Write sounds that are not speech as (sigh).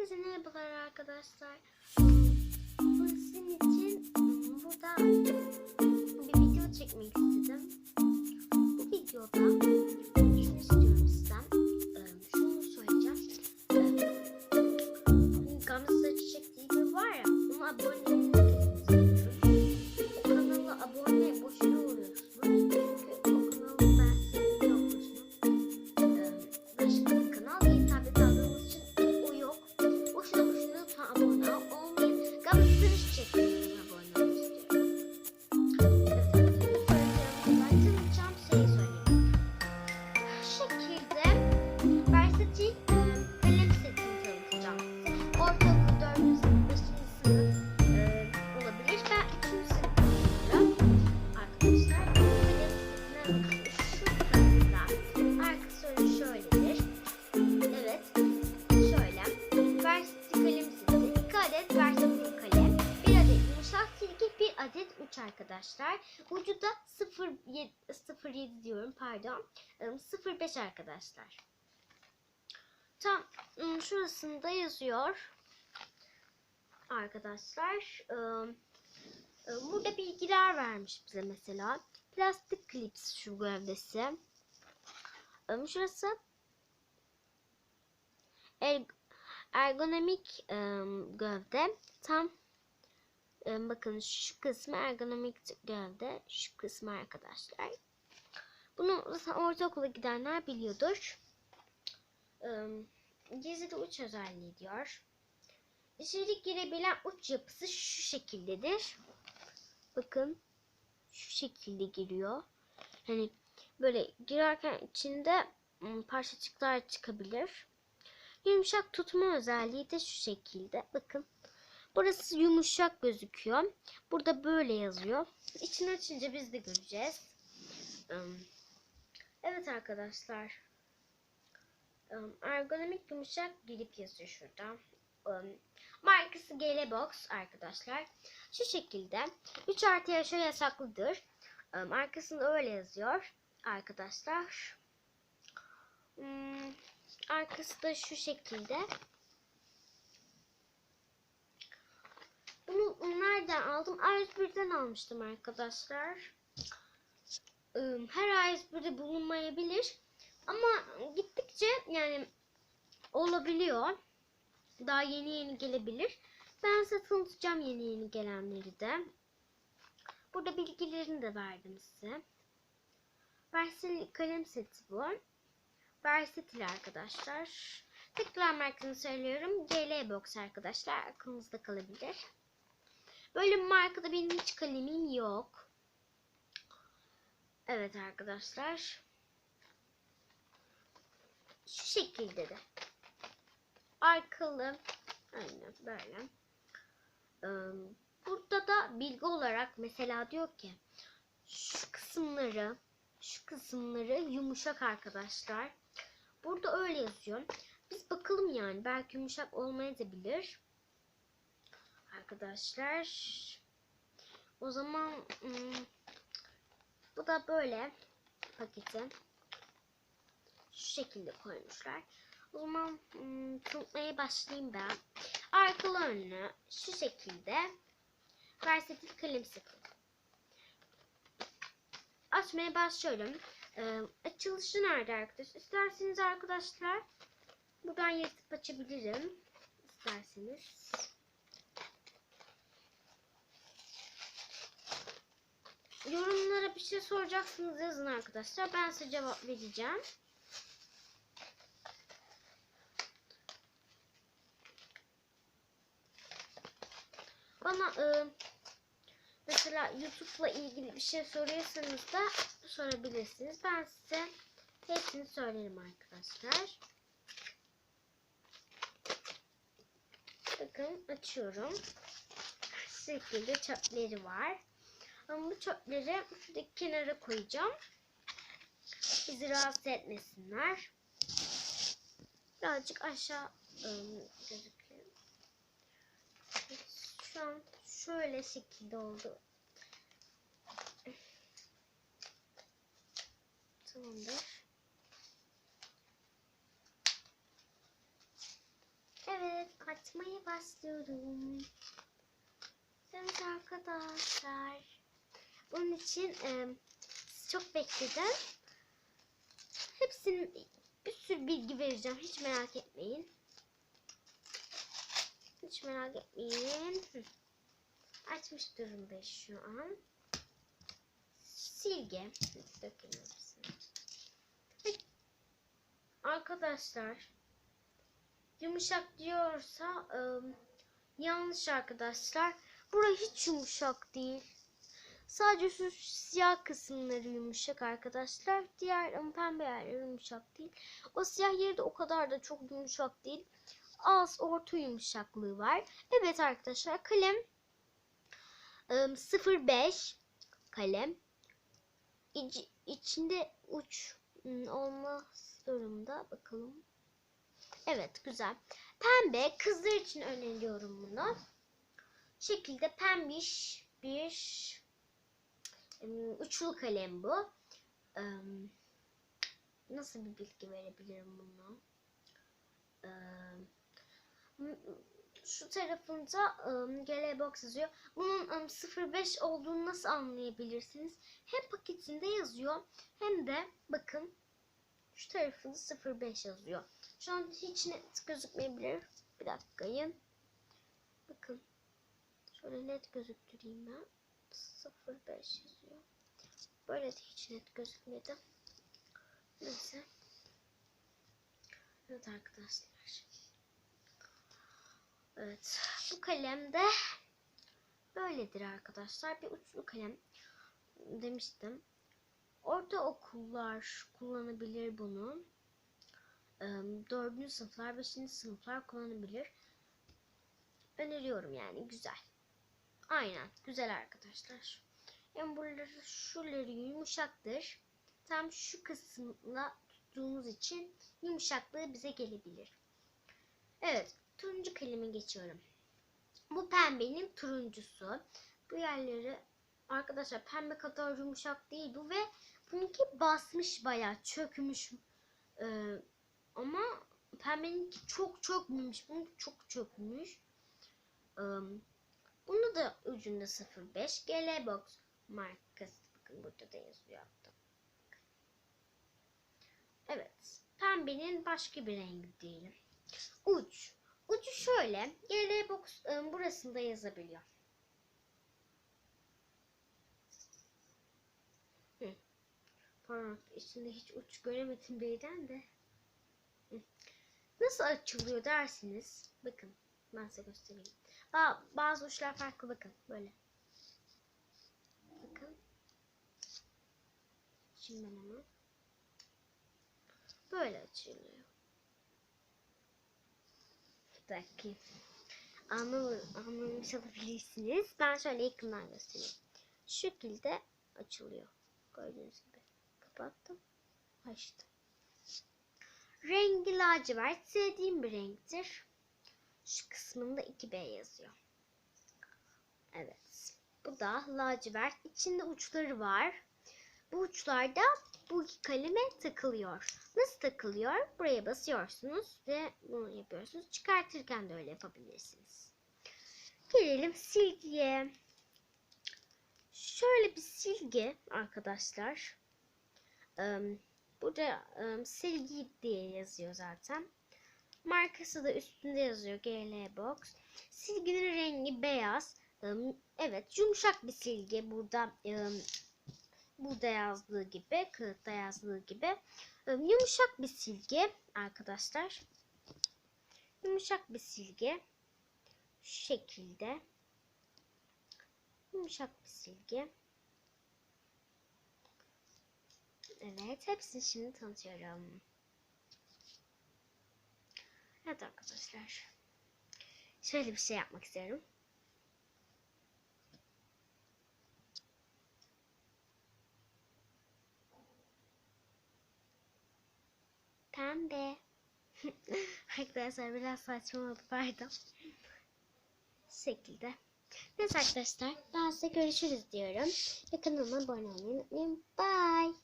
Herkese merhabalar arkadaşlar. Bu sizin için burada bir video çekmek istedim. Bu videoda arkadaşlar. Ucu da 0.7 0.7 diyorum pardon. Im, 05 arkadaşlar. Tam şurasında yazıyor. Arkadaşlar. Burada bilgiler vermiş bize mesela. Plastik klips şu gövdesi. Şurası er- ergonomik gövde. Tam bakın şu kısmı ergonomik gövde. Şu kısmı arkadaşlar. Bunu zaten ortaokula gidenler biliyordur. Im, Gizli uç özelliği diyor. İçeri girebilen uç yapısı şu şekildedir. Bakın şu şekilde giriyor. Hani böyle girerken içinde ım, parçacıklar çıkabilir. Yumuşak tutma özelliği de şu şekilde. Bakın burası yumuşak gözüküyor. Burada böyle yazıyor. İçini açınca biz de göreceğiz. Evet arkadaşlar. Ergonomik yumuşak grip yazıyor şurada. Markası GL Box arkadaşlar. Şu şekilde. 3 artı yaşa yasaklıdır. Arkasında öyle yazıyor arkadaşlar. Um, arkası da şu şekilde. Bunu nereden aldım? A101'den almıştım arkadaşlar. Her A101'de bulunmayabilir. Ama gittikçe yani olabiliyor. Daha yeni yeni gelebilir. Ben size tanıtacağım yeni yeni gelenleri de. Burada bilgilerini de verdim size. Versatil kalem seti bu. Versatil arkadaşlar. Tekrar markasını söylüyorum. GL Box arkadaşlar. Aklınızda kalabilir. Böyle bir markada benim hiç kalemim yok. Evet arkadaşlar. Şu şekilde de. Arkalı. Aynen böyle. Burada da bilgi olarak mesela diyor ki şu kısımları şu kısımları yumuşak arkadaşlar. Burada öyle yazıyor. Biz bakalım yani belki yumuşak olmayabilir. Arkadaşlar. O zaman hmm, bu da böyle paketi. Şu şekilde koymuşlar. O zaman hmm, tanıtmaya başlayayım ben. Arkalı önlü şu şekilde versatil kalem seti. Açmaya başlıyorum. Açılışı nerede arkadaşlar? İsterseniz arkadaşlar buradan yırtıp açabilirim. İsterseniz. Bir şey soracaksınız yazın arkadaşlar. Ben size cevap vereceğim. Bana e, mesela YouTube'la ilgili bir şey soruyorsanız da sorabilirsiniz. Ben size hepsini söylerim arkadaşlar. Bakın açıyorum. Şu şekilde çöpleri var. Ama bu çöpleri şuradaki kenara koyacağım. Bizi rahatsız etmesinler. Birazcık aşağı ım, gözüküyor. Şu an şöyle şekilde oldu. Tamamdır. Evet. açmaya başlıyorum. Evet arkadaşlar. Bunun için e, çok bekledim. Hepsinin bir sürü bilgi vereceğim. Hiç merak etmeyin. Hiç merak etmeyin. Hı. Açmış durumda şu an. Silge. Arkadaşlar. Yumuşak diyorsa ım, yanlış arkadaşlar. Burası hiç yumuşak değil. Sadece şu siyah kısımları yumuşak arkadaşlar. Diğer ım, pembe yerleri yumuşak değil. O siyah yeri de o kadar da çok yumuşak değil. Az orta yumuşaklığı var. Evet arkadaşlar kalem ım, 05 kalem. İç, içinde uç ım, olmaz durumda. Bakalım. Evet güzel. Pembe kızlar için öneriyorum bunu. Şekilde pembiş bir uçlu kalem bu. Nasıl bir bilgi verebilirim buna? Şu tarafında GL box yazıyor. Bunun ım, 05 olduğunu nasıl anlayabilirsiniz? Hem paketinde yazıyor hem de bakın şu tarafında 05 yazıyor. Şu an hiç net gözükmeyebilir. Bir dakikayın. Bakın. Şöyle net gözüktüreyim ben. 05 yazıyor. Böyle de hiç net gözükmedi. Neyse. Evet arkadaşlar. Evet. Bu kalem de böyledir arkadaşlar. Bir uçlu kalem demiştim. Ortaokullar kullanabilir bunu. Dördüncü sınıflar, beşinci sınıflar kullanabilir. Öneriyorum yani güzel. Aynen güzel arkadaşlar. Hem buraları şuraları yumuşaktır. Tam şu kısımla tuttuğumuz için yumuşaklığı bize gelebilir. Evet turuncu kaleme geçiyorum. Bu pembenin turuncusu. Bu yerleri arkadaşlar pembe kadar yumuşak değil bu ve bununki basmış bayağı çökmüş. Ee, ama pembeninki çok çökmüş. Bunun çok çökmüş. Ee, bunu da ucunda 05 GL Box markası. Bakın burada da yazıyor. Evet. Pembenin başka bir rengi diyelim. Uç. Ucu şöyle. GL Box ıı, burasında yazabiliyor. Hı. Pardon. hiç uç göremedim birden de. Nasıl açılıyor dersiniz. Bakın. Ben size göstereyim. Aa, bazı uçlar farklı bakın. Böyle. Bakın. Şimdi ben hemen. Böyle açılıyor. Bir dakika. Anlam anlamış olabilirsiniz. Ben şöyle yakından göstereyim. Şu şekilde açılıyor. Gördüğünüz gibi. Kapattım. Açtım. Rengi lacivert. Sevdiğim bir renktir. Şu kısmında 2B yazıyor. Evet. Bu da lacivert. İçinde uçları var. Bu uçlar da bu iki kaleme takılıyor. Nasıl takılıyor? Buraya basıyorsunuz ve bunu yapıyorsunuz. Çıkartırken de öyle yapabilirsiniz. Gelelim silgiye. Şöyle bir silgi arkadaşlar. Burada silgi diye yazıyor zaten. Markası da üstünde yazıyor GL Box. Silginin rengi beyaz. Evet yumuşak bir silgi. Burada burada yazdığı gibi, kağıtta yazdığı gibi. Yumuşak bir silgi arkadaşlar. Yumuşak bir silgi. Şu şekilde. Yumuşak bir silgi. Evet, hepsini şimdi tanıtıyorum. Evet arkadaşlar. Şöyle bir şey yapmak istiyorum. Pembe. (laughs) arkadaşlar biraz saçma oldu pardon. Şekilde. Neyse arkadaşlar ben size görüşürüz diyorum. Ve kanalıma abone olmayı unutmayın. Bye.